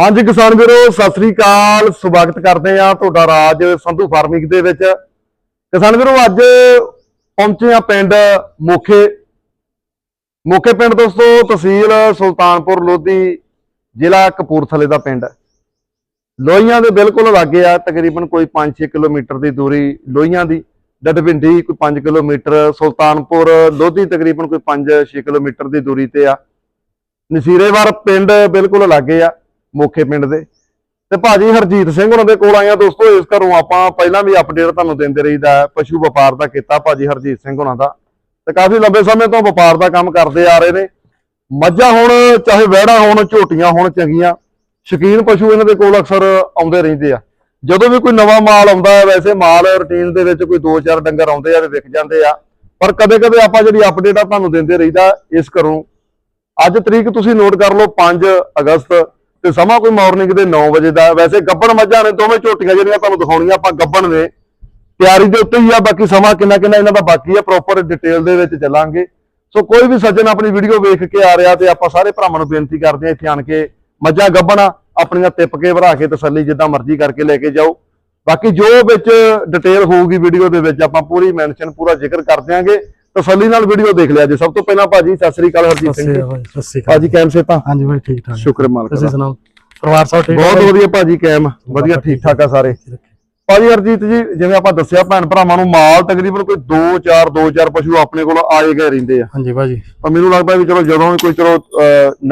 ਹਾਂਜੀ ਕਿਸਾਨ ਵੀਰੋ, ਸਤਿ ਸ੍ਰੀ ਅਕਾਲ। ਸਵਾਗਤ ਕਰਦੇ ਆ ਤੁਹਾਡਾ ਰਾਜ ਸੰਧੂ ਫਾਰਮਿੰਗ ਦੇ ਵਿੱਚ। ਕਿਸਾਨ ਵੀਰੋ, ਅੱਜ ਪਹੁੰਚੇ ਆ ਪਿੰਡ ਮੋਖੇ। ਮੋਖੇ ਪਿੰਡ ਦੋਸਤੋ, ਤਹਿਸੀਲ ਸੁਲਤਾਨਪੁਰ, ਲੋਧੀ, ਜ਼ਿਲ੍ਹਾ ਕਪੂਰਥਲੇ ਦਾ ਪਿੰਡ। ਹੈ ਲੋਹੀਆਂ ਦੇ ਬਿਲਕੁਲ ਲਾਗੇ ਆ, ਤਕਰੀਬਨ ਕੋਈ 5-6 ਕਿਲੋਮੀਟਰ ਦੀ ਦੂਰੀ ਲੋਹੀਆਂ ਦੀ। ਡੱਡਭਿੰਡੀ ਕੋਈ 5 ਕਿਲੋਮੀਟਰ, ਸੁਲਤਾਨਪੁਰ, ਲੋਧੀ ਤਕਰੀਬਨ ਕੋਈ 5-6 ਕਿਲੋਮੀਟਰ ਦੀ ਦੂਰੀ ਤੇ ਆ। ਨਸੀਰੇਵਾਰ ਪਿੰਡ ਬਿਲਕੁਲ ਲਾਗੇ ਆ। ਮੋਖੇ ਪਿੰਡ ਦੇ। ਤੇ ਭਾਜੀ ਹਰਜੀਤ ਸਿੰਘ ਉਹਨਾਂ ਦੇ ਕੋਲ ਆਇਆ ਦੋਸਤੋ, ਇਸ ਘਰੋਂ ਆਪਾਂ ਪਹਿਲਾਂ ਵੀ ਅਪਡੇਟ ਤੁਹਾਨੂੰ ਦਿੰਦੇ ਰਹੀਦਾ ਪਸ਼ੂ ਵਪਾਰ ਦਾ ਕੀਤਾ ਭਾਜੀ ਹਰਜੀਤ ਸਿੰਘ ਉਹਨਾਂ ਦਾ। ਤੇ ਕਾਫੀ ਲੰਬੇ ਸਮੇਂ ਤੋਂ ਵਪਾਰ ਦਾ ਕੰਮ ਕਰਦੇ ਆ ਰਹੇ ਨੇ। ਮੱਝਾਂ ਹੁਣ, ਚਾਹੇ ਵਹਿੜਾ ਹੋਣ, ਝੋਟੀਆਂ ਹੋਣ ਚੰਗੀਆਂ, ਸ਼ੌਕੀਨ ਪਸ਼ੂ ਇਹਨਾਂ ਦੇ ਕੋਲ ਅਕਸਰ ਆਉਂਦੇ ਰਹਿੰਦੇ ਆ। ਜਦੋਂ ਵੀ ਕੋਈ ਨਵਾਂ ਮਾਲ ਆਉਂਦਾ ਹੈ, ਵੈਸੇ ਮਾਲ ਰੁਟੀਨ ਦੇ ਵਿੱਚ ਕੋਈ 2-4 ਡੰਗਰ ਆਉਂਦੇ ਆ ਤੇ ਵਿਕ ਜਾਂਦੇ ਆ। ਪਰ ਕਦੇ-ਕਦੇ ਆਪਾਂ ਜਿਹੜੀ ਅਪਡੇਟ ਆ ਤੁਹਾਨੂੰ ਦਿੰਦੇ ਰਹੀਦਾ ਇਸ ਘਰੋਂ। ਅੱਜ ਤਰੀਕ ਤੁਸੀਂ ਨੋਟ ਕਰ ਲਓ 5 ਅਗਸਤ ਤੇ ਸਮਾਂ ਕੋਈ ਮਾਰਨਿੰਗ ਦੇ 9 ਵਜੇ ਦਾ, ਵੈਸੇ ਗੱਬਣ ਮੱਝਾਂ ਨੇ ਦੋਵੇਂ ਝੋਟੀਆਂ ਜਿਹੜੀਆਂ ਤੁਹਾਨੂੰ ਦਿਖਾਉਣੀਆਂ, ਆਪਾਂ ਗੱਬਣ ਨੇ। ਤਿਆਰੀ ਦੇ ਉੱਤੇ ਹੀ ਆ, ਬਾਕੀ ਸਮਾਂ ਕਿੰਨਾ ਕਿੰਨਾ ਇਹਨਾਂ ਦਾ ਬਾਕੀ ਆ ਪ੍ਰੋਪਰ ਡਿਟੇਲ ਦੇ ਵਿੱਚ ਚੱਲਾਂਗੇ। ਸੋ ਕੋਈ ਵੀ ਸੱਜਣ ਆਪਣੀ ਵੀਡੀਓ ਵੇਖ ਕੇ ਆ ਰਿਹਾ ਤੇ ਆਪਾਂ ਸਾਰੇ ਭਰਾਵਾਂ ਨੂੰ ਬੇਨਤੀ ਕਰਦੇ ਆ ਇੱਥੇ ਆਣ ਕੇ ਮੱਝਾਂ, ਗੱਬਣ, ਆਪਣੀਆਂ ਤਿੱਪ ਕੇ ਭਰਾ ਕੇ ਤਸੱਲੀ ਜਿੱਦਾਂ ਮਰਜ਼ੀ ਕਰਕੇ ਲੈ ਕੇ ਜਾਓ। ਬਾਕੀ ਜੋ ਵਿੱਚ ਡਿਟੇਲ ਹੋਊਗੀ ਵੀਡੀਓ ਦੇ ਵਿੱਚ ਆਪਾਂ ਪੂਰੀ ਮੈਂਸ਼ਨ ਪੂਰਾ ਜ਼ਿਕਰ ਕਰ ਦਿਆਂਗੇ। ਤਸੱਲੀ ਨਾਲ ਵੀਡੀਓ ਦੇਖ ਲਿਆ ਜੀ। ਸਭ ਤੋਂ ਪਹਿਲਾਂ ਭਾਜੀ ਸਤਿ ਸ੍ਰੀ ਅਕਾਲ ਹਰਜੀਤ ਸਿੰਘ ਜੀ। ਭਾਈ ਸਤਿ ਸ਼੍ਰੀ ਅਕਾਲ। ਭਾਜੀ ਕੈਮ ਸੇ ਤਾਂ? ਹਾਂਜੀ ਭਾਈ ਠੀਕ ਠਾਕ। ਸ਼ੁਕਰ ਮਾਲਕ ਤੁਸੀਂ ਸੁਣਾਓ? ਪਰਿਵਾਰ ਸਭ ਠੀਕ ਬਹੁਤ ਵਧੀਆ ਭਾਜੀ ਕੈਮ। ਵਧੀਆ ਠੀਕ ਠਾਕ ਆ ਸਾਰੇ। ਭਾਜੀ ਹਰਜੀਤ ਜੀ ਜਿਵੇਂ ਆਪਾਂ ਦੱਸਿਆ ਭੈਣ ਭਰਾਵਾਂ ਨੂੰ ਮਾਲ ਤਕਰੀਬਨ ਕੋਈ 2 4 2 4 ਪਸ਼ੂ ਆਪਣੇ ਕੋਲ ਆਏ ਗਏ ਰਹਿੰਦੇ ਆ। ਹਾਂਜੀ ਭਾਜੀ। ਪਰ ਮੈਨੂੰ ਲੱਗਦਾ ਵੀ ਚਲੋ ਜਦੋਂ ਵੀ ਕੋਈ ਚਲੋ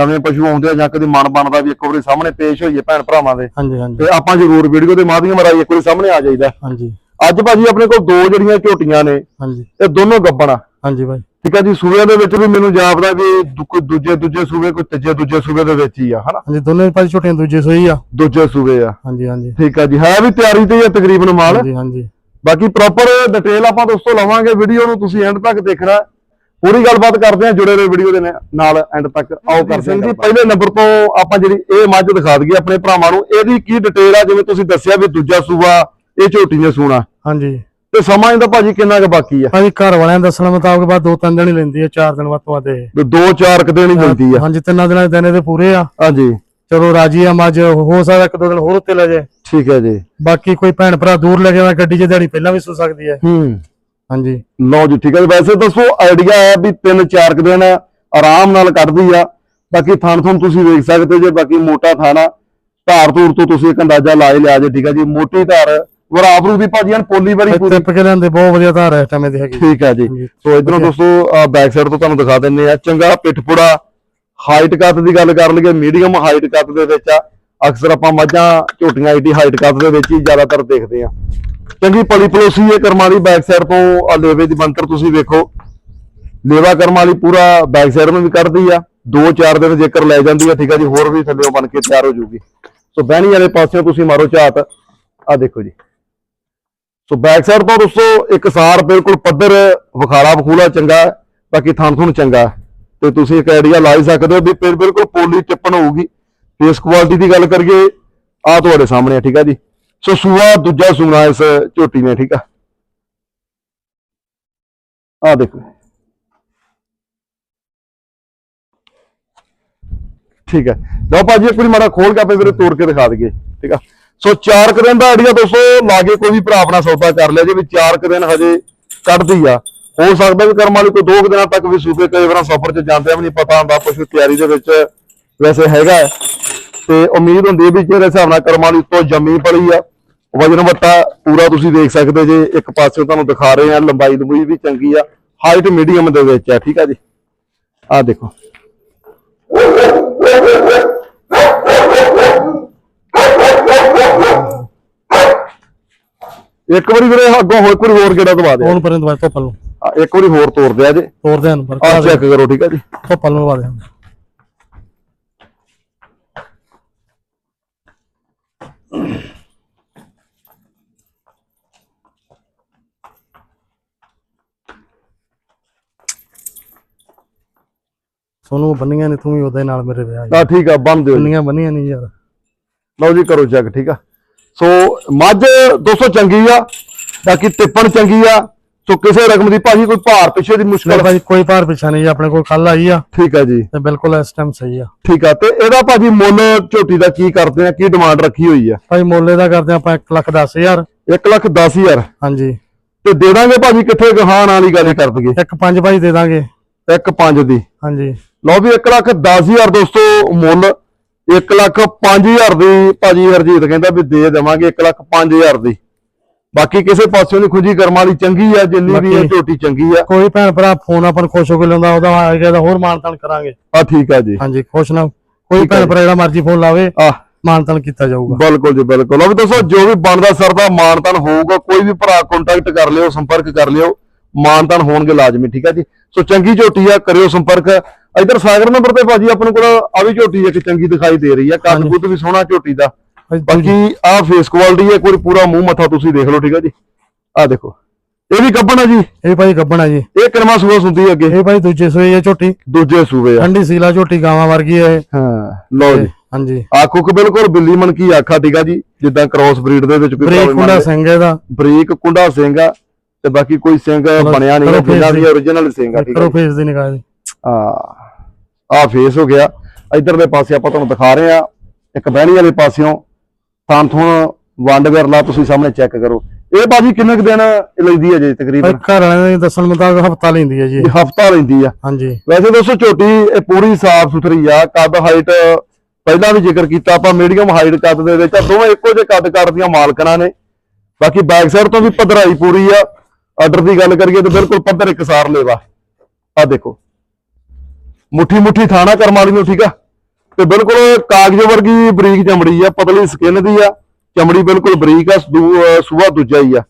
ਨਵੇਂ ਪਸ਼ੂ ਆਉਂਦੇ ਆ ਜਾਂ ਕਦੀ ਮਨ ਬਣਦਾ ਵੀ ਇੱਕ ਵਾਰੀ ਸਾਹਮਣੇ ਪੇਸ਼ ਹੋਈਏ ਭੈਣ ਭਰਾਵਾਂ ਦੇ ਹਾਂਜੀ ਹਾਂਜੀ। ਤੇ ਆਪਾਂ ਜ਼ਰੂਰ ਵੀਡੀਓ ਦੇ ਮਾਧਿਅਮ ਰਾਹੀਂ ਇੱਕ ਵਾਰੀ ਸਾਹਮਣੇ ਆ ਜਾਈਦਾ। ਹਾਂਜੀ। ਅੱਜ ਭਾਜੀ ਆਪਣੇ ਕੋਲ ਦੋ ਜਿਹੜੀਆਂ ਝੋਟੀਆਂ ਨੇ ਹਾਂਜੀ। ਇਹ ਦੋਨੋਂ ਗੱਬਣਾ। ਹਾਂਜੀ ਭਾਈ। ਠੀਕ ਆ ਜੀ ਸੂਬਿਆਂ ਦੇ ਵਿੱਚ ਵੀ ਮੈਨੂੰ ਜਾਪਦਾ ਵੀ ਦੂ- ਕੋਈ ਦੂਜੇ ਦੂਜੇ ਸੂਬੇ ਕੋਈ ਤੀਜੇ ਦੂਜੇ ਸੂਬੇ ਦੇ ਵਿੱਚ ਹੀ ਆ ਹਨਾ? ਹਾਂਜੀ ਦੋਨੇ ਭਾਜੀ ਛੋਟੀਆਂ ਦੂਜੇ ਸੋਈ ਆ। ਦੂਜੇ ਸੂਬੇ ਆ। ਹਾਂਜੀ ਹਾਂਜੀ। ਠੀਕ ਆ ਜੀ ਹੈ ਵੀ ਤਿਆਰੀ ਤੇ ਹੀ ਆ ਤਕਰੀਬਨ ਮਾਲ? ਹਾਂਜੀ ਹਾਂਜੀ। ਬਾਕੀ ਪ੍ਰੋਪਰ ਡਿਟੇਲ ਆਪਾਂ ਦੋਸਤੋ ਲਵਾਂਗੇ ਵੀਡੀਓ ਨੂੰ ਤੁਸੀਂ ਐਂਡ ਤੱਕ ਦੇਖਣਾ। ਪੂਰੀ ਗੱਲਬਾਤ ਕਰਦੇ ਹਾਂ ਜੁੜੇ ਰਹੋ ਵੀਡੀਓ ਦੇ ਨਾਲ ਐਂਡ ਤੱਕ। ਆਓ ਕਰਦੇ ਹਾਂ ਜੀ ਪਹਿਲੇ ਨੰਬਰ ਤੋਂ ਆਪਾਂ ਜਿਹੜੀ ਇਹ ਮੱਝ ਦਿਖਾ ਦਈਏ ਆਪਣੇ ਭਰਾਵਾਂ ਨੂੰ ਇਹਦੀ ਕੀ ਡਿਟੇਲ ਆ? ਜਿਵੇਂ ਤੁਸੀਂ ਦੱਸਿਆ ਵੀ ਦੂਜਾ ਸੂਆ ਇਹ ਝੋਟੀ ਨੇ ਸੂਣਾ। ਹਾਂਜੀ। ਤੇ ਸਮਾਂ ਇਹਦਾ ਭਾਜੀ ਕਿੰਨਾ ਕੁ ਬਾਕੀ ਆ? ਭਾਜੀ ਘਰ ਵਾਲਿਆਂ ਦੇ ਦੱਸਣ ਮੁਤਾਬਕ ਬਾਅਦ ਦੋ ਤਿੰਨ ਦਿਨ ਹੀ ਲੈਂਦੀ ਹੈ ਚਾਰ ਦਿਨ ਵੱਧ ਤੋਂ ਇਹ। ਤੇ ਦੋ ਚਾਰ ਕੁ ਦਿਨ ਹੀ ਮਿਲਦੀ ਆ। ਹਾਂਜੀ ਤਿੰਨਾਂ ਦਿਨਾਂ ਦੇ ਦਿਨ ਇਹਦੇ ਪੂਰੇ ਆ। ਹਾਂਜੀ। ਚਲੋ ਰਾਜੀ ਆ ਮੱਝ ਹੋ ਸਕਦਾ ਇੱਕ ਦੋ ਦਿਨ ਹੋਰ ਉੱਤੇ ਲੈ ਜਾਏ। ਠੀਕ ਹੈ ਜੀ। ਬਾਕੀ ਕੋਈ ਭੈਣ ਭਰਾ ਦੂਰ ਲੈ ਜਾਵੇ ਗੱਡੀ 'ਚ ਦਿਹਾੜੀ ਪਹਿਲਾਂ ਵੀ ਸੋ ਸਕਦੀ ਹੈ ਹੂੰ। ਹਾਂਜੀ। ਲਓ ਜੀ ਠੀਕ ਹੈ। ਵੈਸੇ ਦੱਸੋ ਆਈਡੀਆ ਹੈ ਵੀ ਤਿੰਨ ਚਾਰ ਕੁ ਦਿਨ ਆਰਾਮ ਨਾਲ ਕੱਢਦੀ ਆ। ਬਾਕੀ ਥਣ ਥਣ ਤੁਸੀਂ ਵੇਖ ਸਕਦੇ ਜੇ ਬਾਕੀ ਮੋਟਾ ਥਾਣਾ ਧਾਰ ਧੂਰ ਤੋਂ ਤੁਸੀਂ ਇੱਕ ਅੰਦਾਜ਼ਾ ਲਾ ਹੀ ਲਿਆ ਜੇ ਠੀਕ ਹੈ ਜੀ। ਮੋਟੀ ਧਾਰ ਵਰਾਬਰੂ ਦੀ ਭਾਜੀ ਹਨ ਪੋਲੀ ਵਾਲੀ ਪੂਰੀ ਟਿੱਪ ਕੇ ਲੈਂਦੇ ਬਹੁਤ ਵਧੀਆ ਧਾਰ ਹੈ ਟਮੇ ਦੀ ਹੈਗੀ। ਠੀਕ ਹੈ ਜੀ। ਸੋ ਇਧਰੋਂ ਦੋਸਤੋ ਬੈਕ ਸਾਈਡ ਤੋਂ ਤੁਹਾਨੂੰ ਦਿਖਾ ਦਿੰਨੇ ਆ। ਚੰਗਾ ਪਿੱਠਪੁੜਾ ਹਾਈਟ ਕੱਟ ਦੀ ਗੱਲ ਕਰ ਲਈਏ ਮੀਡੀਅਮ ਹਾਈਟ ਕੱਟ ਦੇ ਵਿੱਚ ਆ। ਅਕਸਰ ਆਪਾਂ ਮੱਝਾਂ ਝੋਟੀਆਂ ਏਡੀ ਹਾਈਟ ਕੱਟ ਦੇ ਵਿੱਚ ਹੀ ਜ਼ਿਆਦਾਤਰ ਦੇਖਦੇ ਆ। ਚੰਗੀ ਪਲੀ ਪਲੋਸੀ ਇਹ ਕਰਮਾਂ ਦੀ ਬੈਕ ਸਾਈਡ ਤੋਂ ਆ ਲੇਵੇ ਦੀ ਬੰਤਰ ਤੁਸੀਂ ਵੇਖੋ। ਲੇਵਾ ਕਰਮਾਂ ਵਾਲੀ ਪੂਰਾ ਬੈਕ ਸਾਈਡ ਨੂੰ ਵੀ ਕੱਢਦੀ ਆ। ਦੋ ਚਾਰ ਦਿਨ ਜੇਕਰ ਲੈ ਜਾਂਦੀ ਆ ਠੀਕ ਆ ਜੀ ਹੋਰ ਵੀ ਥੱਲੇੋਂ ਬਣ ਕੇ ਤਿਆਰ ਹੋ ਜਾਊਗੀ ਸੋ ਬਹਿਣੀ ਵਾਲੇ ਪਾਸਿਓਂ ਤੁਸੀਂ ਮਾਰੋ ਝਾਤ। ਆ ਦੇਖੋ ਜੀ। ਸੋ ਬੈਕ ਸਾਈਡ ਤੋਂ ਦੋਸਤੋ ਇੱਕ ਸਾਰ ਬਿਲਕੁਲ ਪੱਧਰ ਵਿਖਾਲਾ ਬਖੂਲਾ ਚੰਗਾ ਬਾਕੀ ਥਣ ਥੁਣ ਚੰਗਾ ਤੇ ਤੁਸੀਂ ਇੱਕ ਆਈਡੀਆ ਲਾ ਹੀ ਸਕਦੇ ਹੋ ਵੀ ਫਿਰ ਬਿਲਕੁਲ ਪੋਲੀ ਟਿੱਪਣ ਹੋਊਗੀ। ਫੇਸ ਕੁਆਲਿਟੀ ਦੀ ਗੱਲ ਕਰੀਏ ਆ ਤੁਹਾਡੇ ਸਾਹਮਣੇ ਹੈ, ਠੀਕ ਆ ਜੀ। ਸੋ ਸੂਆ ਦੂਜਾ ਸੂਣਾ ਇਸ ਝੋਟੀ ਨੇ ਠੀਕ ਆ। ਆ ਦੇਖੋ। ਠੀਕ ਹੈ ਲਓ ਭਾਜੀ ਇੱਕ ਵਾਰੀ ਮਾੜਾ ਖੋਲ ਕੇ ਆਪੇ ਵੀਰੇ ਤੋੜ ਕੇ ਦਿਖਾ ਦਈਏ ਠੀਕ ਆ। ਸੋ ਚਾਰ ਕੁ ਦਿਨ ਦਾ ਆਈਡੀਆ ਦੋਸਤੋ, ਲਾਗੇ ਕੋਈ ਵੀ ਭਰਾ ਆਪਣਾ ਸੌਦਾ ਕਰ ਲਿਆ ਜੇ ਵੀ ਚਾਰ ਕੁ ਦਿਨ ਹਜੇ ਕੱਢਦੀ ਆ। ਹੋ ਸਕਦਾ ਵੀ ਕਰਮ ਵਾਲੀ ਕੋਈ ਦੋ ਕੁ ਦਿਨਾਂ ਤੱਕ ਵੀ ਸੂਬੇ ਕਈ ਵਾਰ ਸਫ਼ਰ 'ਚ ਜਾਂਦੇ ਆ, ਵੀ ਨਹੀਂ ਪਤਾ ਹੁੰਦਾ ਪਸ਼ੂ ਤਿਆਰੀ ਦੇ ਵਿੱਚ ਵੈਸੇ ਹੈਗਾ ਤੇ ਉਮੀਦ ਹੁੰਦੀ ਵੀ ਜਿਹੜੇ ਹਿਸਾਬ ਨਾਲ ਕਰਮਾਂ ਦੀ ਉੱਤੋਂ ਜੰਮੀ ਪੜੀ ਆ, ਵਜਨ ਵੱਟਾ ਪੂਰਾ ਤੁਸੀਂ ਦੇਖ ਸਕਦੇ ਜੇ, ਇੱਕ ਪਾਸੇ ਤੁਹਾਨੂੰ ਦਿਖਾ ਰਹੇ ਆ, ਲੰਬਾਈ ਲੰਬੂਈ ਵੀ ਚੰਗੀ ਆ ਹਾਈਟ ਮੀਡੀਅਮ ਦੇ ਵਿੱਚ ਆ, ਠੀਕ ਆ ਜੀ। ਆ ਦੇਖੋ। ਇੱਕ ਵਾਰੀ ਵੀਰੇ ਅੱਗੋਂ ਹੋਰ ਕੋਈ ਹੋਰ ਕਿਹੜਾ ਦਵਾ ਦੇ ਹੁਣ ਪਰੰਤ ਬਾਅਦ ਧੁੱਪ ਨੂੰ। ਇੱਕ ਵਾਰੀ ਹੋਰ ਤੋੜ ਦਿਆ ਜੇ। ਤੋਰਦੇ ਹਨ ਪਰ ਆ ਚੈੱਕ ਕਰੋ ਠੀਕ ਆ ਜੀ। ਧੁੱਪ ਨੂੰ ਲਵਾ ਦੇ ਸੋਨੂੰ ਬੰਨੀਆਂ ਨੇ ਤੂੰ ਵੀ ਉਹਦੇ ਨਾਲ ਮੇਰੇ ਵਿਆਹ ਆ ਠੀਕ ਆ ਬੰਨ ਦਿਓ ਬੰਨੀਆਂ ਬੰਨੀਆਂ ਨਹੀਂ ਯਾਰ। ਲਓ ਜੀ ਕਰੋ ਚੈੱਕ ਠੀਕ ਆ। ਸੋ ਮੱਝ 200 ਚੰਗੀ ਆ ਬਾਕੀ ਟਿੱਪਣ ਚੰਗੀ ਆ ਸੋ ਕਿਸੇ ਰਕਮ ਦੀ ਭਾਜੀ ਕੋਈ ਭਾਰ ਪਿੱਛੇ ਦੀ ਮੁਸ਼ਕਲ ਭਾਜੀ ਕੋਈ ਭਾਰ ਪਿੱਛਾ ਨਹੀਂ ਜੀ ਆਪਣੇ ਕੋਲ ਕੱਲ ਆਈ ਆ। ਠੀਕ ਆ ਜੀ। ਤੇ ਬਿਲਕੁਲ ਇਸ ਟਾਈਮ ਸਹੀ ਆ। ਠੀਕ ਆ ਤੇ ਇਹਦਾ ਭਾਜੀ ਮੁੱਲ ਝੋਟੀ ਦਾ ਕੀ ਕਰਦੇ ਆ ਕੀ ਡਿਮਾਂਡ ਰੱਖੀ ਹੋਈ ਆ? ਭਾਜੀ ਮੋਲੇ ਦਾ ਕਰਦੇ ਆਪਾਂ 1 ਲੱਖ 10000 1 ਲੱਖ 10000 ਹਾਂਜੀ। ਤੇ ਦੇ ਦਾਂਗੇ ਭਾਜੀ ਕਿੱਥੇ ਗਹਾਨ ਵਾਲੀ ਗੱਲ ਕਰ ਇੱਕ ਪੰਜ ਭਾਜੀ ਦੇ ਦਾਂਗੇ। ਇੱਕ ਪੰਜ ਦੀ। ਹਾਂਜੀ। ਲਓ ਵੀ 1 ਲੱਖ 10000 ਦੋਸਤੋ ਮੁੱਲ। 1 ਲੱਖ 5000 ਦੀ ਭਾਜੀ ਹਰਜੀਤ ਕਹਿੰਦਾ ਵੀ ਦੇ ਦੇਵਾਂਗੇ 1 ਲੱਖ 5000 ਦੀ। ਬਾਕੀ ਕਿਸੇ ਪਾਸਿਓਂ ਨਹੀਂ ਖੁਜੀ ਕਰਮਾਂ ਦੀ ਚੰਗੀ ਆ ਜਿੰਨੀ ਵੀ ਇਹ ਝੋਟੀ ਚੰਗੀ ਆ। ਕੋਈ ਭੈਣ ਭਰਾ ਫੋਨ ਆਪਾਂ ਨੂੰ ਖੁਸ਼ ਹੋ ਕੇ ਲਾਉਂਦਾ ਉਹਦਾ ਆ ਗਿਆ ਤਾਂ ਹੋਰ ਮਾਨਤਾਨ ਕਰਾਂਗੇ। ਆ ਠੀਕ ਆ ਜੀ। ਹਾਂਜੀ ਖੁਸ਼ ਨਾ ਕੋਈ ਭੈਣ। ਭਰਾ ਜਿਹੜਾ ਮਰਜ਼ੀ ਫੋਨ ਲਾਵੇ ਆ। ਮਾਨਤਾਨ ਕੀਤਾ ਜਾਊਗਾ। ਬਿਲਕੁਲ ਜੀ ਬਿਲਕੁਲ। ਲਓ ਵੀ ਦੋਸਤੋ ਜੋ ਵੀ ਬਣਦਾ ਸਰਦਾ ਮਾਨਤਨ ਹੋਊਗਾ ਕੋਈ ਵੀ ਭਰਾ ਕੰਟੈਕਟ ਕਰ ਲਿਓ ਸੰਪਰਕ ਕਰ ਲਿਓ। ਮਾਨਤਨ ਹੋਣਗੇ ਲਾਜ਼ਮੀ ਠੀਕ ਆ ਜੀ? ਸੋ ਚੰਗੀ ਝੋਟੀ ਆ ਕਰਿਓ ਸੰਪਰਕ। ਇਧਰ ਸਾਗਰ ਨੰਬਰ ਤੇ ਭਾਜੀ ਆਪਣੇ ਕੋਲ ਆ ਵੀ ਝੋਟੀ ਇੱਕ ਚੰਗੀ ਦਿਖਾਈ ਦੇ ਰਹੀ ਆ ਕੱਦ। ਕੁੱਦ ਵੀ ਸੋਹਣਾ ਝੋਟੀ ਦਾ। ਬਾਕੀ ਆ ਫੇਸ ਕੁਆਲਿਟੀ ਹੈ ਕੋਈ ਪੂਰਾ ਮੂੰਹ ਮੱਥਾ ਤੁਸੀਂ ਦੇਖ ਲਓ ਠੀਕ ਆ ਜੀ? ਆ ਦੇਖੋ। ਇਹ ਵੀ ਕੱਪਣਾ ਜੀ? ਇਹ ਭਾਜੀ ਗੱਬਣਾ ਜੀ। ਇਹ ਕਰਮਾ ਸੂਆ ਸੁੰਦੀ ਹੈ ਅੱਗੇ? ਇਹ ਭਾਜੀ ਦੂਜੇ ਸੋਏ ਆ ਝੋਟੀ। ਦੂਜੇ ਸੂਵੇ ਆ। ਠੰਡੀ ਸੀਲਾ ਝੋਟੀ ਗਾਵਾਂ ਵਰਗੀ ਹੈ। ਹਾਂ ਲਓ ਜੀ। ਹਾਂਜੀ। ਆਖੋ ਕਿ ਬਿਲਕੁਲ ਬਿੱਲੀ ਮਨ ਕੀ ਆਖਾ ਠੀਕ ਆ ਜੀ? ਜਿੱਦਾਂ ਕ੍ਰਾਸ ਬਰੀਡ ਦੇ ਵਿੱਚ ਕੋਈ ਬ੍ਰੇਕ ਕੁੰਡਾ। ਸਿੰਘ ਇਹਦਾ। ਬਰੀਕ ਕੁੰਡਾ ਸਿੰਘ ਆ। ਤੇ ਬਾਕੀ ਕੋਈ ਸਿੰਘ ਬਣਿਆ ਨਹੀਂ ਜਿੰਨਾ ਵੀ origignal ਸਿੰਘ ਆ ਠੀਕ ਜੀ। ਫੇਸ ਦੀ ਨਿਗਾਹ ਦੀ ਆ ਆ ਫੇਸ ਹੋ ਗਿਆ। ਇਧਰਲੇ ਪਾਸੇ ਆਪਾਂ ਤੁਹਾਨੂੰ ਦਿਖਾ ਰਹੇ ਆ ਇੱਕ ਬਹਿਣੀ ਵਾਲੇ ਪਾਸਿਓਂ ਥੋਂ ਵੰਡ ਵਿਰਲਾ ਤੁਸੀਂ ਸਾਹਮਣੇ ਚੈੱਕ ਕਰੋ। ਇਹ ਬਾਜੀ ਕਿੰਨੇ ਕੁ ਦਿਨ ਲੈਂਦੀ ਹੈ ਜੀ ਤਕਰੀਬਨ? ਘਰ ਵਾਲਿਆਂ ਦੇ ਦੱਸਣ ਮੁਤਾਬਕ ਹਫਤਾ ਲੈਂਦੀ ਹੈ ਜੀ। ਹਫਤਾ ਲੈਂਦੀ ਆ। ਹਾਂਜੀ। ਵੈਸੇ ਦੋਸਤੋ ਝੋਟੀ ਇਹ ਪੂਰੀ ਸਾਫ਼ ਸੁਥਰੀ ਆ। ਕੱਦ ਹਾਈਟ ਪਹਿਲਾਂ ਵੀ ਜ਼ਿਕਰ ਕੀਤਾ ਆਪਾਂ ਮੀਡੀਅਮ ਹਾਈਟ ਕੱਦ ਦੇ ਵਿੱਚ ਆ। ਦੋਵੇਂ ਇੱਕੋ ਜਿਹੇ ਕੱਦ ਕੱਦ ਦੀਆਂ ਮਾਲਕਣਾ ਨੇ। ਬਾਕੀ ਬੈਕ ਸਾਈਡ ਤੋਂ ਵੀ ਪਧਰਾਈ ਪੂਰੀ ਆ। ਆਰਡਰ ਦੀ ਗੱਲ ਕਰੀਏ ਤਾਂ ਬਿਲਕੁਲ ਪੱਧਰ ਇਕਸਾਰ ਲੇਵਾ। ਆ ਦੇਖੋ। ਮੁੱਠੀ ਮੁੱਠੀ ਥਾਣਾ ਕਰਮ ਵਾਲੀ ਨੂੰ ਠੀਕ ਆ? ਤੇ ਬਿਲਕੁਲ ਕਾਗਜ਼ ਵਰਗੀ ਬਰੀਕ ਚਮੜੀ ਆ, ਪਤਲੀ ਸਕਿਨ ਦੀ ਆ। ਚਮੜੀ ਬਿਲਕੁਲ ਬਰੀਕ ਆ ਸੂਆ ਦੂਜਾ ਹੀ ਆ।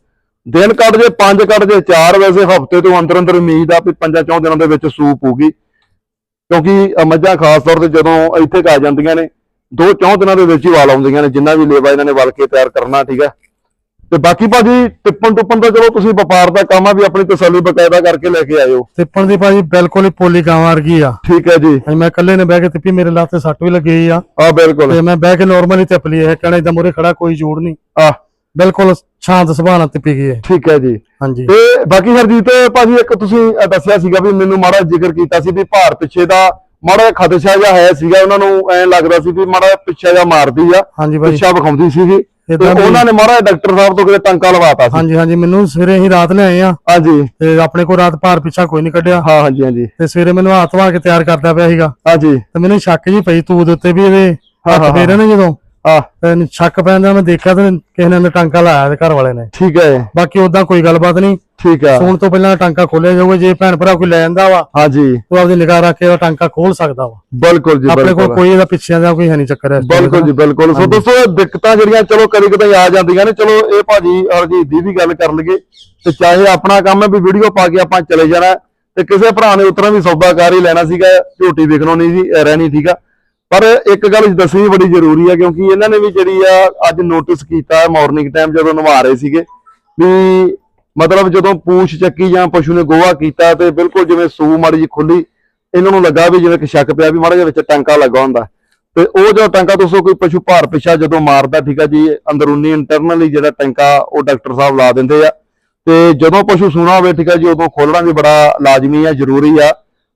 ਦਿਨ ਕੱਢ ਜੇ, ਪੰਜ ਕੱਢ ਜੇ, ਚਾਰ ਵੈਸੇ ਹਫ਼ਤੇ ਤੋਂ ਅੰਦਰ ਅੰਦਰ ਉਮੀਦ ਆ ਵੀ ਪੰਜਾਂ ਚੌਂ ਦਿਨਾਂ ਦੇ ਵਿੱਚ ਸੂਪ ਹੋਊਗੀ। ਕਿਉਂਕਿ ਮੱਝਾਂ ਖਾਸ ਤੌਰ ਤੇ ਜਦੋਂ ਇੱਥੇ ਆ ਜਾਂਦੀਆਂ ਨੇ, ਦੋ ਚੌਂ ਦਿਨਾਂ ਦੇ ਵਿੱਚ ਹੀ ਵਾਲ ਆਉਂਦੀਆਂ ਨੇ, ਜਿੰਨਾ ਵੀ ਲੇਵਾ ਇਹਨਾਂ ਨੇ ਵਲ ਕੇ ਤਿਆਰ ਕਰਨਾ, ਠੀਕ ਹੈ ਤੇ ਬਾਕੀ ਭਾਜੀ ਟਿੱਪਣ ਟੁੱਪਣ ਤਾਂ ਚਲੋ ਤੁਸੀਂ ਵਪਾਰ ਦਾ ਕੰਮ ਆ ਵੀ ਆਪਣੀ ਤਸੱਲੀ ਬਕਾਇਦਾ ਕਰਕੇ ਲੈ ਕੇ ਆਇਓ। ਤਿੱਪਣ ਦੀ ਭਾਜੀ ਬਿਲਕੁਲ ਹੀ ਪੋਲੀ ਗਾਵਾਂ ਵਰਗੀ ਆ। ਠੀਕ ਹੈ ਜੀ। ਹਾਂਜੀ, ਮੈਂ ਇਕੱਲੇ ਨੇ ਬਹਿ ਕੇ ਤਿੱਪੀ ਮੇਰੇ ਲੱਤ ਤੇ ਸੱਟ ਵੀ ਲੱਗੀ ਆ। ਆ ਬਿਲਕੁਲ। ਤੇ ਮੈਂ ਬਹਿ ਕੇ ਨਾਰਮਲੀ ਤਿੱਪ ਲਈ ਹੈ ਕਹਿਣਾ ਇਦਾਂ ਮੂਰੇ ਖੜਾ ਕੋਈ ਜੋੜ ਨਹੀਂ। ਆ। ਬਿਲਕੁਲ ਸ਼ਾਂਤ ਸੁਭਾਅ ਨਾਲ ਤਿੱਪੀ ਗਈ ਹੈ ਠੀਕ ਹੈ ਜੀ। ਹਾਂਜੀ। ਤੇ ਬਾਕੀ ਹਰਜੀਤ ਭਾਜੀ ਇੱਕ ਤੁਸੀਂ ਅ, ਦੱਸਿਆ ਸੀਗਾ ਵੀ ਮੈਨੂੰ ਮਾੜਾ ਜ਼ਿਕਰ ਕੀਤਾ ਸੀ ਵੀ ਭਾਰ ਪਿੱਛੇ ਦਾ ਮਾੜਾ ਖਦਸ਼ਾ ਜਿਹਾ ਹੈ ਸੀਗਾ ਉਹਨਾਂ ਨੂੰ ਐਂ ਲੱਗਦਾ ਸੀ ਵੀ ਮਾੜਾ ਪਿੱਛੇ ਜਿਹਾ ਮਾਰਦੀ ਆ ਹਾਂਜੀ ਭਾਜੀ। ਪਿੱਛਾ ਵਿਖਾਉਂਦੀ ਸੀਗੀ। ਤੇ ਉਹਨਾਂ ਨੇ ਜਿਹਾ ਡਾਕਟਰ ਸਾਹਿਬ ਤੋਂ ਕਿਤੇ ਟੰਕਾ ਲਵਾਤਾ ਸੀ। ਹਾਂਜੀ ਹਾਂਜੀ ਮੈਨੂੰ ਸਵੇਰੇ ਹੀ ਰਾਤ ਲਿਆਏ ਆ। ਹਾਂਜੀ। ਤੇ ਆਪਣੇ ਕੋਲ ਰਾਤ ਭਾਰ ਪਿੱਛਾ ਕੋਈ ਨਹੀਂ ਕੱਢਿਆ। ਹਾਂ ਹਾਂਜੀ ਹਾਂਜੀ। ਤੇ ਸਵੇਰੇ ਮੈਨੂੰ ਹੱਥ ਵਾ ਕੇ ਤਿਆਰ ਕਰਦਾ ਪਿਆ ਸੀਗਾ। ਹਾਂਜੀ। ਤੇ ਮੈਨੂੰ ਸ਼ੱਕ ਜੀ ਪਈ ਤੂੰ ਦੇ ਉੱਤੇ ਵੀ ਇਹਦੇ ਹੱਥ ਫੇਰੇ ਨੇ ਜਦੋਂ। ਹਾਂ ਤੇ ਮੈਨੂੰ ਸ਼ੱਕ ਪੈਂਦਾ ਮੈਂ ਦੇਖਿਆ ਤੇ ਕਿਸੇ ਨੇ ਟਾਂਕਾ ਲਾਇਆ ਤੇ ਘਰ ਵਾਲੇ ਨੇ। ਠੀਕ ਹੈ। ਬਾਕੀ ਉਦਾਂ ਕੋਈ ਗੱਲਬਾਤ ਨਹੀਂ। ਠੀਕ ਆ ਸੌਣ ਤੋਂ ਪਹਿਲਾਂ ਟਾਂਕਾ ਖੋਲਿਆ ਜਾਊਗਾ ਜੇ ਭੈਣ ਭਰਾ ਕੋਈ ਲੈ ਜਾਂਦਾ ਵਾ ਹਾਂਜੀ। ਉਹ ਆਪਦੀ ਨਿਗਾਹ ਰੱਖ ਕੇ ਉਹ ਟਾਂਕਾ ਖੋਲ ਸਕਦਾ ਵਾ। ਬਿਲਕੁਲ ਜੀ ਆਪਣੇ ਕੋਲ ਕੋਈ ਇਹਦਾ ਪਿੱਛੇ ਦਾ ਕੋਈ ਹੈ ਨਹੀਂ ਚੱਕਰ ਹੈ ਬਿਲਕੁਲ ਜੀ ਬਿਲਕੁਲ। ਸੋ ਦੋਸਤੋ ਦਿੱਕਤਾਂ ਜਿਹੜੀਆਂ ਚਲੋ ਕਦੇ ਕਦੇ ਆ ਜਾਂਦੀਆਂ ਨੇ। ਚਲੋ ਇਹ ਭਾਜੀ ਹਰਜੀਤ ਦੀ ਵੀ ਗੱਲ ਕਰ ਲਈਏ। ਤੇ ਚਾਹੇ ਆਪਣਾ ਕੰਮ ਹੈ ਵੀ ਵੀਡੀਓ ਪਾ ਕੇ ਆਪਾਂ ਚਲੇ ਜਾਣਾ ਤੇ ਕਿਸੇ ਭਰਾ ਨੇ ਉਤਰਾ ਵੀ ਸੌਦਾਕਾਰ ਹੀ ਲੈਣਾ ਸੀਗਾ। ਝੋਟੀ ਵਿਕਣੋਂ ਨਹੀਂ ਸੀ ਰਹਿਣੀ ਠੀਕ ਆ। ਪਰ ਇੱਕ ਗੱਲ ਦੱਸਣੀ ਬੜੀ ਜ਼ਰੂਰੀ ਹੈ ਕਿਉਂਕਿ ਇਹਨਾਂ ਨੇ ਵੀ ਜਿਹੜੀ ਆ ਅੱਜ ਨੋਟਿਸ ਕੀਤਾ ਮਾਰਨਿੰਗ ਟਾਈਮ ਜਦੋਂ ਨਵਾ ਰਹੇ ਸੀਗੇ ਵੀ ਮਤਲਬ ਜਦੋਂ ਪੂਛ ਚੱਕੀ ਜਾਂ ਪਸ਼ੂ ਨੇ ਗੋਹਾ ਕੀਤਾ ਤੇ ਬਿਲਕੁਲ ਜਿਵੇਂ ਸੂ ਮਾੜੀ ਜੀ ਖੁੱਲੀ, ਇਹਨਾਂ ਨੂੰ ਲੱਗਾ ਵੀ ਜਿਵੇਂ ਕਿ ਸ਼ੱਕ ਪਿਆ ਵੀ ਮਾੜਾ ਜਿਹਾ ਵਿੱਚ ਟਾਂਕਾ ਲੱਗਾ ਹੁੰਦਾ। ਤੇ ਉਹ ਜੋ ਟਾਂਕਾ ਦੋਸਤੋ ਕੋਈ ਪਸ਼ੂ ਭਾਰ ਪਿਛਾ ਜਦੋਂ ਮਾਰਦਾ ਠੀਕ ਆ ਜੀ, ਅੰਦਰੂਨੀ ਇੰਟਰਨਲੀ ਜਿਹੜਾ ਟਾਂਕਾ ਉਹ ਡਾਕਟਰ ਸਾਹਿਬ ਲਾ ਦਿੰਦੇ ਆ। ਤੇ ਜਦੋਂ ਪਸ਼ੂ ਸੂਣਾ ਹੋਵੇ ਠੀਕ ਆ ਜੀ, ਉਦੋਂ ਖੋਲਣਾ ਵੀ ਬੜਾ ਲਾਜ਼ਮੀ ਆ, ਜ਼ਰੂਰੀ ਆ।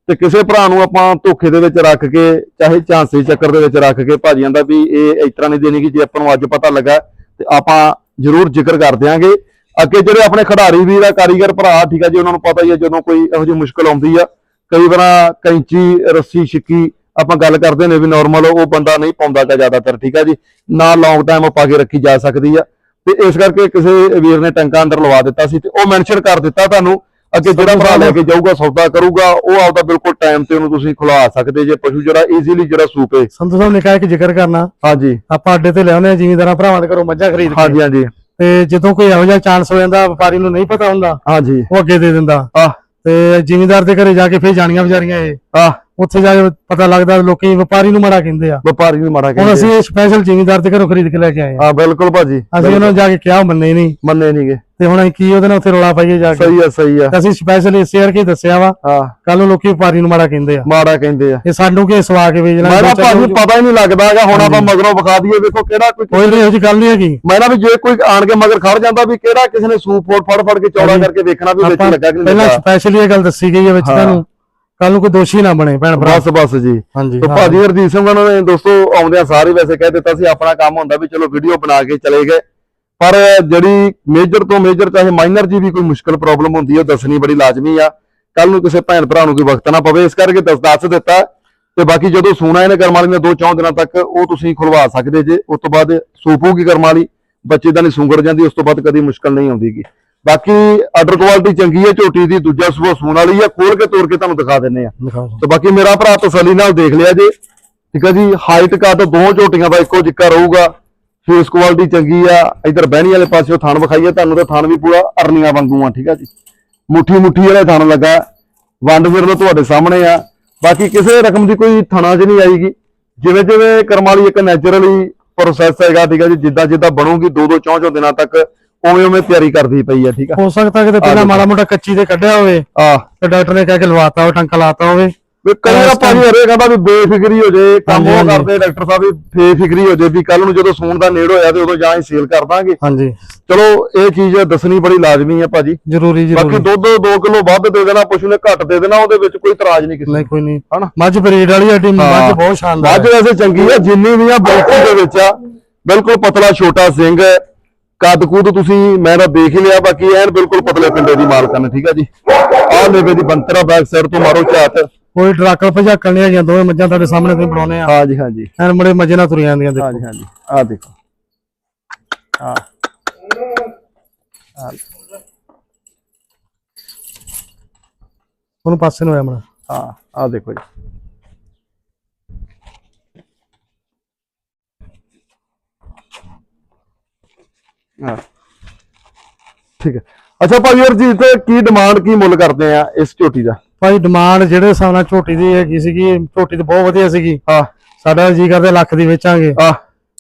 ਤੇ ਕਿਸੇ ਭਰਾ ਨੂੰ ਆਪਾਂ ਧੋਖੇ ਦੇ ਵਿੱਚ ਰੱਖ ਕੇ, ਚਾਹੇ ਝਾਂਸੇ ਚੱਕਰ ਦੇ ਵਿੱਚ ਰੱਖ ਕੇ ਭਾਜੀਆਂ ਦਾ ਵੀ ਇਹ ਇਸ ਤਰ੍ਹਾਂ ਨਹੀਂ ਦੇਣੀ ਕਿ ਜੇ ਆਪਾਂ ਨੂੰ ਅੱਜ ਪਤਾ ਲੱਗਾ, ਤੇ ਆਪਾਂ ਜ਼ਰੂਰ ਜ਼ਿਕਰ ਕਰ ਦਿਆਂਗੇ। ਅੱਗੇ ਜਿਹੜੇ ਆਪਣੇ ਖਿਡਾਰੀ ਵੀਰ ਆ ਕਾਰੀਗਰ ਭਰਾ, ਠੀਕ ਆ ਜੀ, ਉਹਨਾਂ ਨੂੰ ਪਤਾ ਹੀ ਆ ਜਦੋਂ ਕੋਈ ਇਹੋ ਜਿਹੀ ਮੁਸ਼ਕਲ ਆਉਂਦੀ ਆ, ਕਈ ਵਾਰ ਕੈਂਚੀ, ਰੱਸੀ, ਛਿੱਕੀ ਆਪਾਂ ਗੱਲ ਕਰਦੇ ਨੇ ਵੀ ਨਾਰਮਲ ਉਹ ਬੰਦਾ ਨਹੀਂ ਪਾਉਂਦਾ ਗਾ ਜ਼ਿਆਦਾਤਰ, ਠੀਕ ਆ ਜੀ। ਨਾ ਲੌਂਗ ਟਾਈਮ ਪਾ ਕੇ ਰੱਖੀ ਜਾ ਸਕਦੀ ਆ। ਤੇ ਇਸ ਕਰਕੇ ਕਿਸੇ ਵੀਰ ਨੇ ਟੰਕਾ ਅੰਦਰ ਲਵਾ ਦਿੱਤਾ ਸੀ ਤੇ ਉਹ ਮੈਂਸ਼ਨ ਕਰ ਦਿੱਤਾ ਤੁਹਾਨੂੰ ਅੱਗੇ ਜਿਹੜਾ ਭਰਾ ਲੈ ਕੇ ਜਾਊਗਾ ਸੌਦਾ ਕਰੂਗਾ ਉਹ ਆਪਦਾ ਬਿਲਕੁਲ ਟਾਈਮ ਤੇ ਉਹਨੂੰ ਤੁਸੀਂ ਖੁਲਾ ਸਕਦੇ ਜੇ ਪਸ਼ੂ ਜਿਹੜਾ ਈਜ਼ੀਲੀ ਜਿਹੜਾ ਸੂਪੇ ਸੰਧੂ ਸਾਹਿਬ ਨੇ ਕਿਹਾ ਕਿ ਜ਼ਿਕਰ ਕਰਨਾ। ਹਾਂਜੀ। ਆਪਾਂ ਅੱਡੇ ਤੇ ਲਿਆਉਂਦੇ ਆ ਜ਼ਿਮੀਂਦਾਰਾਂ ਭਰਾਵਾਂ ਦੇ ਘਰੋਂ ਮੱਝਾਂ ਖਰੀਦ ਕੇ। ਹਾਂਜੀ ਹਾਂਜੀ। ਤੇ ਜਦੋਂ ਕੋਈ ਇਹੋ ਜਿਹਾ ਚਾਂਸ ਹੋ ਜਾਂਦਾ ਵਪਾਰੀ ਨੂੰ ਨਹੀਂ ਪਤਾ ਹੁੰਦਾ ਹਾਂਜੀ। ਉਹ ਅੱਗੇ ਦੇ ਦਿੰਦਾ। ਆਹ। ਤੇ ਜ਼ਿਮੀਂਦਾਰ ਦੇ ਘਰੇ ਜਾ ਕੇ ਫੇਰ ਜਾਣੀਆਂ ਵਿਚਾਰੀਆਂ ਇਹ। ਆਹ। ਉੱਥੇ ਜਾ ਕੇ ਪਤਾ ਲੱਗਦਾ ਲੋਕੀ ਵਪਾਰੀ ਨੂੰ ਮਾੜਾ ਕਹਿੰਦੇ ਆ। ਵਪਾਰੀ ਨੂੰ ਮਾੜਾ ਹੁਣ ਕਹਿੰਦੇ ਅਸੀਂ ਸਪੈਸ਼ਲ ਜ਼ਿਮੀਂਦਾਰ ਦੇ ਘਰੋਂ ਖਰੀਦ ਕੇ ਲੈ ਕੇ ਆਏ ਆ। ਹਾਂ ਬਿਲਕੁਲ ਭਾਜੀ ਅਸੀਂ ਉਹਨਾਂ ਨੂੰ ਜਾ ਕੇ ਕਿਹਾ ਉਹ ਮੰਨੇ ਨਹੀਂ ਮੰਨੇ ਨਹੀਂਗੇ ਤੇ ਹੁਣ ਅਸੀਂ ਕੀ ਉਹਦੇ ਨਾਲ ਉੱਥੇ ਰੌਲਾ ਪਾਈਏ ਜਾ ਕੇ? ਸਹੀ ਆ ਸਹੀ ਆ। ਅਸੀਂ ਸਪੈਸ਼ਲ ਇਸੇ ਕਰਕੇ ਦੱਸਿਆ ਵਾ ਹਾਂ। ਕੱਲ ਨੂੰ ਲੋਕੀ ਵਪਾਰੀ ਨੂੰ ਮਾੜਾ ਕਹਿੰਦੇ ਆ। ਮਾੜਾ ਕਹਿੰਦੇ ਆ। ਇਹ ਸਾਨੂੰ ਕੀ ਸਵਾ ਕੇ ਵੇਚਣਾ ਮੈਂ ਨਾ ਦੋ ਚਾਰ ਭਾਜੀ ਪਤਾ ਹੀ ਨਹੀਂ ਲੱਗਦਾ ਹੈਗਾ ਹੁਣ ਆਪਾਂ ਮਗਰੋਂ ਵਿਖਾ ਦਈਏ ਵੇਖੋ ਕਿਹੜਾ ਕੋਈ ਕੋਈ ਇਹੋ ਜਿਹੀ ਗੱਲ ਨਹੀਂ ਹੈਗੀ। ਮੈਂ ਨਾ ਵੀ ਜੇ ਕੋਈ ਆਣ ਕੇ ਮਗਰ ਖੜ ਜਾਂਦਾ ਵੀ ਕਿਹੜਾ ਕਿਸੇ ਨੇ ਸੂਪ ਫੋੜ ਫੜ ਫੜ ਕੇ ਚੌੜਾ ਕਰਕੇ ਵੇਖਣਾ ਵੀ ਵਿੱਚ ਲੱਗਾ ਕਿ ਨਹੀਂ ਪਹਿਲਾਂ ਸਪੈਸ਼ਲੀ ਇਹ ਗੱਲ ਦੱਸੀ ਗਈ ਹੈ ਵਿੱਚ। ਤੁਹਾਨੂੰ ਕੱਲ ਨੂੰ ਕੋਈ ਦੋਸ਼ੀ ਨਾ ਬਣੇ ਭੈਣ ਭਰਾ। ਬਸ ਬਸ ਜੀ। ਹਾਂਜੀ ਤੇ। ਭਾਜੀ ਹਰਜੀਤ ਸਿੰਘ ਉਹਨਾਂ ਨੇ ਦੋਸਤੋ ਆਉਂਦਿਆਂ ਸਾਰੇ ਵੈਸੇ ਕਹਿ ਦਿੱਤਾ ਸੀ ਆਪਣਾ ਕੰਮ ਹੁੰਦਾ ਵੀ ਚਲੋ ਵੀਡੀਓ ਬਣਾ ਕੇ ਚਲੇ ਗਏ। ਪਰ ਜਿਹੜੀ ਮੇਜਰ ਤੋਂ ਮੇਜਰ ਚਾਹੇ ਮਾਈਨਰ ਜੀ ਵੀ ਕੋਈ ਮੁਸ਼ਕਲ ਪ੍ਰੋਬਲਮ ਹੁੰਦੀ ਹੈ ਦੱਸਣੀ ਬੜੀ ਲਾਜ਼ਮੀ ਆ। ਕੱਲ ਨੂੰ ਕਿਸੇ ਭੈਣ ਭਰਾ ਨੂੰ ਕੋਈ ਵਕਤ ਨਾ ਪਵੇ ਇਸ ਕਰਕੇ ਦੱਸ ਦੱਸ ਦਿੱਤਾ। ਤੇ ਬਾਕੀ ਜਦੋਂ ਸੂਣਾ ਇਹਨੇ ਕਰਮ ਵਾਲੀ ਨੇ ਦੋ ਚੌਂ ਦਿਨਾਂ ਤੱਕ ਉਹ ਤੁਸੀਂ ਖੁਲਵਾ ਸਕਦੇ ਜੇ। ਉਸ ਤੋਂ ਬਾਅਦ ਸੂਪ ਹੋਊਗੀ ਕਰਮ ਵਾਲੀ ਬੱਚੇ ਦਾ ਨਹੀਂ ਸੁੰਗੜ ਜਾਂਦੀ ਉਸ ਤੋਂ ਬਾਅਦ ਕਦੀ ਮੁਸ਼ਕਲ ਨਹੀਂ ਆਉਂਦੀਗੀ। ਬਾਕੀ ਆਰਡਰ ਕੁਆਲਿਟੀ ਚੰਗੀ ਹੈ ਝੋਟੀ ਦੀ ਦੂਜਾ ਸੂਆ ਸੂਣ ਵਾਲੀ ਆ ਖੋਲ ਕੇ ਤੋੜ ਕੇ ਤੁਹਾਨੂੰ ਦਿਖਾ ਦਿੰਨੇ ਆ ਤੇ ਬਾਕੀ ਮੇਰਾ ਭਰਾ ਤਸੱਲੀ ਨਾਲ ਦੇਖ ਲਿਆ ਜੇ। ਠੀਕ ਹੈ ਜੀ ਹਾਈਟ ਕੱਦ ਦੋ ਝੋਟੀਆਂ ਦਾ ਇੱਕੋ ਜਿੱਕਾ ਰਹੂਗਾ। ਫੇਸ ਕੁਆਲਿਟੀ ਚੰਗੀ ਆ ਇਧਰ ਬਹਿਣੀ ਵਾਲੇ ਪਾਸਿਓ ਥਣ ਵਿਖਾਈਏ ਤੁਹਾਨੂੰ ਤੇ ਥਣ ਵੀ ਪੂਰਾ ਅਰਨੀਆਂ ਵਾਂਗੂ ਆ ਠੀਕ ਆ ਜੀ। ਮੁੱਠੀ ਮੁੱਠੀ ਵਾਲਾ ਥਣ ਲੱਗਾ। ਵੰਡ ਵਿਰਲ ਤੁਹਾਡੇ ਸਾਹਮਣੇ ਆ। ਬਾਕੀ ਕਿਸੇ ਰਕਮ ਦੀ ਕੋਈ ਥਣਾ 'ਚ ਨਹੀਂ ਆਏਗੀ ਜਿਵੇਂ ਜਿਵੇਂ ਕਰਮ ਵਾਲੀ ਇੱਕ ਨੈਚੁਰਲੀ ਪ੍ਰੋਸੈਸ ਹੈਗਾ ਠੀਕ ਆ ਜੀ ਜਿੱਦਾਂ ਜਿੱਦਾਂ ਬਣੂਗੀ ਦੋ ਦੋ ਚੌਂ ਚੌਂ ਦਿਨਾਂ ਤੱਕ ਉਵੇਂ ਉਵੇਂ ਤਿਆਰੀ ਕਰਦੀ ਪਈ ਆ ਠੀਕ ਆ? ਹੋ ਸਕਦਾ ਕਿ ਪਹਿਲਾਂ ਮਾੜਾ ਮੋਟਾ ਕੱਚੀ ਤੇ ਕੱਢਿਆ ਹੋਵੇ ਆ। ਤੇ ਡਾਕਟਰ ਨੇ ਕਹਿ ਕੇ ਲਵਾਤਾ ਹੋਵੇ ਟੰਕਾ ਲਾਤਾ ਹੋਵੇ। ਵੀ ਕਈ ਵਾਰ ਭਾਜੀ ਹਰੇ ਕਹਿੰਦਾ ਵੀ ਬੇਫਿਕਰੀ ਹੋ ਜੇ ਕੰਮ ਉਹ। ਕਰਦੇ ਡਾਕਟਰ ਸਾਹਿਬ ਵੀ ਬੇਫਿਕਰੀ ਹੋ ਜੇ ਵੀ ਕੱਲ ਨੂੰ ਜਦੋਂ ਸੂਣ ਦਾ ਨੇੜ ਹੋਇਆ ਤੇ ਉਦੋਂ ਜਾਂ ਹੀ ਸੇਲ ਕਰ ਦਾਂਗੇ। ਹਾਂਜੀ। ਚਲੋ ਇਹ ਚੀਜ਼ ਦੱਸਣੀ ਬੜੀ ਲਾਜ਼ਮੀ ਹੈ ਭਾਜੀ। ਜ਼ਰੂਰੀ ਬਾਕੀ ਜ਼ਰੂਰੀ ਦੁੱਧ 2 ਕਿਲੋ ਵੱਧ ਦੇ ਦੇਣਾ ਪਸ਼ੂ ਨੇ ਘੱਟ ਦੇ ਦੇਣਾ ਉਹਦੇ ਵਿੱਚ ਕੋਈ ਇਤਰਾਜ਼ ਨਹੀਂ ਕਿਸੇ ਨਹੀਂ ਕੋਈ ਨਹੀਂ। ਹਨਾ? ਮੱਝ ਬਰੀਡ ਵਾਲੀ ਸਾਡੀ ਮੱਝ ਬਹੁਤ ਸ਼ਾਨਦਾਰ ਮੱਝ ਵੈਸੇ ਚੰਗੀ ਹੈ ਜਿੰਨੀ ਵੀ ਆ ਬੋਤੀ ਦੇ ਵਿੱਚ ਆ। ਬਿਲਕੁਲ ਪਤਲਾ ਛੋਟਾ ਸਿੰਘ ਕੱਦ ਕੂਦ ਤੁਸੀਂ ਮੈਂ ਤਾਂ ਦੇਖ ਲਿਆ ਬਾਕੀ ਐਨ ਬਿਲਕੁਲ ਪਤਲੇ ਪਿੰਡੇ ਦੀ ਮਾਲਕਨ ਠੀਕ ਹੈ ਜੀ। ਆਹ ਲੇਵੇ ਦੀ ਬੰਤਰਾ ਬੈਕ ਸਾਈਡ ਤੋਂ ਮਾਰੋ ਝਾਤ। ਕੋਈ ਡਰਾਕਲ ਭਜਾਕਲ ਨਹੀਂ ਹੈਗੀਆਂ ਦੋਵੇਂ ਮੱਝਾਂ ਤੁਹਾਡੇ ਸਾਹਮਣੇ ਤੁਸੀਂ ਬਣਾਉਨੇ ਆ। ਹਾਂਜੀ ਹਾਂਜੀ। ਐਨ ਬੜੇ ਮੱਝੇ ਨਾਲ ਤੁਰੀਆਂ ਜਾਂਦੀਆਂ ਦੇਖੋ। ਹਾਂਜੀ ਹਾਂਜੀ। ਆਹ ਦੇਖੋ। ਹਾਂ ਉਹਨੂੰ ਪਾਸੇ ਨੂੰ ਹੋਇਆ ਮੜਾ। ਹਾਂ ਆਹ ਦੇਖੋ ਜੀ। ਹਾਂ। ਠੀਕ ਹੈ। ਅੱਛਾ ਭਾਈ ਹਰਜੀਤ ਕੀ ਡਿਮਾਂਡ ਕੀ ਮੁੱਲ ਕਰਦੇ ਆ ਇਸ ਝੋਟੀ ਦਾ? ਭਾਈ ਡਿਮਾਂਡ ਜਿਹੜੇ ਹਿਸਾਬ ਨਾਲ ਝੋਟੀ ਦੀ ਹੈਗੀ ਸੀਗੀ ਝੋਟੀ ਤੇ ਬਹੁਤ ਵਧੀਆ ਸੀਗੀ। ਹਾਂ। ਸਾਡਾ ਜੀ ਕਰਦੇ ਲੱਖ ਦੀ ਵੇਚਾਂਗੇ। ਆ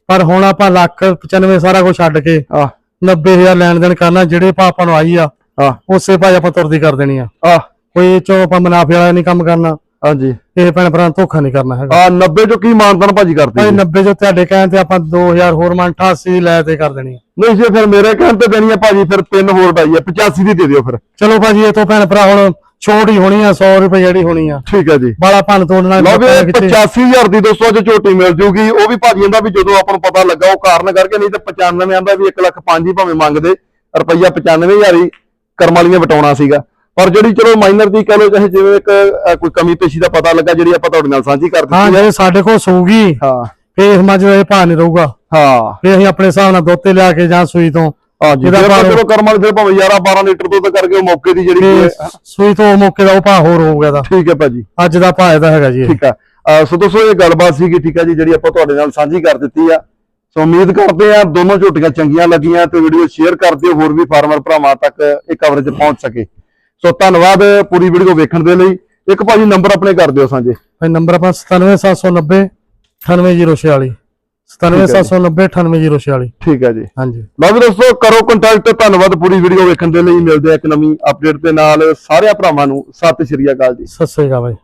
ਪਰ ਹੁਣ ਆਪਾਂ ਲੱਖ 95 ਸਾਰਾ ਕੁਝ ਛੱਡ ਕੇ ਆ 90000 ਲੈਣ ਦੇਣ ਕਰਨਾ ਜਿਹੜੇ ਭਾਅ ਆਪਾਂ ਨੂੰ ਆਈ ਆ ਆ ਉਸੇ ਭਾਅ ਆਪਾਂ ਤੁਰਦੀ ਕਰ ਦੇਣੀ ਆ। ਆ ਕੋਈ ਇਹ ਚੋਂ ਆਪਾਂ ਮੁਨਾਫੇ ਵਾਲਾ ਨਹੀਂ ਕੰਮ ਕਰਨਾ। ਹਾਂਜੀ। ਇਹ ਭੈਣ ਭਰਾ ਨੂੰ ਧੋਖਾ ਨਹੀਂ ਕਰਨਾ ਹੈਗਾ। ਆ 90 ਚੋਂ ਕੀ ਮਾਨਤਨ ਭਾਜੀ ਕਰਦੇ ਭਾਈ ਜੀ? 90 ਜੋ ਤੁਹਾਡੇ ਕਹਿਣ ਤੇ ਆਪਾਂ 2000 ਹੋਰ ਮਨ 88 ਲੈ ਤੇ ਕਰ ਦੇਣੀ ਆ। ਨਹੀਂ ਜੇ ਫਿਰ ਮੇਰੇ ਕਹਿਣ ਤੇ ਦੇਣੀ ਆ ਭਾਜੀ ਫਿਰ ਤਿੰਨ ਹੋਰ ਪਾਈ ਆ 85 ਦੀ ਦੇ ਦਿਓ ਫਿਰ। ਚਲੋ ਭਾਜੀ ਇਹ ਤੋਂ ਭੈਣ ਭਰਾ ਹੁਣ ਛੋਟ ਹੀ ਹੋਣੀ ਆ 100 ਰੁਪਏ ਜਿਹੜੀ ਹੋਣੀ ਆ। ਠੀਕ ਹੈ ਜੀ। ਬਾਲਾ ਭੰਨ ਤੋੜਨਾ ਲਓ ਵੀ ਲੋਕਾਂ ਨੇ ਕਿਤੇ 85000 ਦੀ ਦੋਸਤੋ ਅੱਜ ਝੋਟੀ ਮਿਲ ਜੂਗੀ। ਉਹ ਵੀ ਭਾਜੀ ਕਹਿੰਦਾ ਵੀ ਜਦੋਂ ਆਪਾਂ ਨੂੰ ਪਤਾ ਲੱਗਾ ਉਹ ਕਾਰਨ ਕਰਕੇ ਨਹੀਂ ਤੇ 95 ਆਂਦਾ ਵੀ 1 ਲੱਖ 5 ਹੀ ਭਾਵੇਂ ਮੰਗਦੇ। ਰੁਪਈਆ 95000 ਹੀ ਕਰਮ ਵਾਲੀਆਂ ਵਟਾਉਣਾ ਸੀਗਾ। ਪਰ ਜਿਹੜੀ ਚਲੋ ਮਾਈਨਰ ਦੀ ਕਹ ਚਾਹੇ ਜਿਵੇਂ ਇੱਕ ਅ, ਕੋਈ ਕਮੀ ਪੇਸ਼ੀ ਦਾ ਪਤਾ ਲੱਗਾ ਜਿਹੜੀ ਆਪਾਂ ਤੁਹਾਡੇ ਨਾਲ ਸਾਂਝੀ ਕਰ ਹਾਂ ਦਿੱਤੀ ਜੇ ਸਾਡੇ ਕੋਲ ਸੂਗੀ ਹਾਂ। ਫੇਰ ਇਸ ਮੱਝ ਦਾ ਇਹ ਭਾਅ ਨਹੀਂ ਰਹੂਗਾ। ਹਾਂ। ਫੇਰ ਅਸੀਂ ਆਪਣੇ ਹਿਸਾਬ ਨਾਲ ਦੁੱਧ ਤੇ ਲਿਆ ਕੇ ਜਾਂ ਸੂਈ ਤੋਂ। ਹਾਂ ਜੀ ਇਹਦਾ ਫਿਰ ਚਲੋ ਕਰਮ ਵਾਲੀ ਫਿਰ ਭਾਵੇਂ 11 12 ਲੀਟਰ ਦੁੱਧ ਕਰਕੇ ਉਹ ਮੌਕੇ ਦੀ ਜਿਹੜੀ ਤੇ ਹੈ, ਸੂਈ ਤੋਂ ਉਹ ਮੌਕੇ ਦਾ ਉਹ ਭਾਅ ਹੋਰ ਹੋਊਗਾ ਦਾ ਠੀਕ ਹੈ ਭਾਜੀ ਅੱਜ ਦਾ ਭਾਅ ਇਹਦਾ ਹੈਗਾ ਜੀ ਇਹ। ਠੀਕ ਆ ਅਹ ਸੋ ਦੋਸਤੋ ਇਹ ਗੱਲਬਾਤ ਸੀਗੀ ਠੀਕ ਆ ਜੀ ਜਿਹੜੀ ਆਪਾਂ ਤੁਹਾਡੇ ਨਾਲ ਸਾਂਝੀ ਕਰ ਦਿੱਤੀ ਆ। ਸੋ ਉਮੀਦ ਕਰਦੇ ਆ ਦੋਨੋਂ ਝੋਟੀਆਂ ਚੰਗੀਆਂ ਲੱਗੀਆਂ ਤੇ ਵੀਡੀਓ ਸ਼ੇਅਰ ਕਰ ਦਿਓ ਹੋਰ ਵੀ ਫਾਰਮਰ ਭਰਾਵਾਂ ਤੱਕ ਇਹ ਕਵਰੇਜ ਪਹੁੰਚ ਸਕੇ। ਸੋ ਧੰਨਵਾਦ ਪੂਰੀ ਵੀਡੀਓ ਵੇਖਣ ਦੇ ਲਈ। ਇੱਕ ਭਾਜੀ ਨੰਬਰ ਆਪਣੇ ਕਰ ਦਿਓ ਸਾਂਝੇ। ਭਾਈ ਨੰਬਰ ਆਪਾਂ 97790 98046 97790 98046 ਠੀਕ ਹੈ ਜੀ। ਹਾਂਜੀ। ਲਓ ਵੀ ਦੋਸਤੋ ਕਰੋ ਕੰਟੈਕਟ ਧੰਨਵਾਦ ਪੂਰੀ ਵੀਡੀਓ ਵੇਖਣ ਦੇ ਲਈ। ਮਿਲਦੇ ਆ ਇੱਕ ਨਵੀਂ ਅਪਡੇਟ ਦੇ ਨਾਲ। ਸਾਰਿਆਂ ਭਰਾਵਾਂ ਨੂੰ ਸਤਿ ਸ਼੍ਰੀ ਅਕਾਲ ਜੀ। ਸਤਿ ਸ੍ਰੀ ਅਕਾਲ ਭਾਈ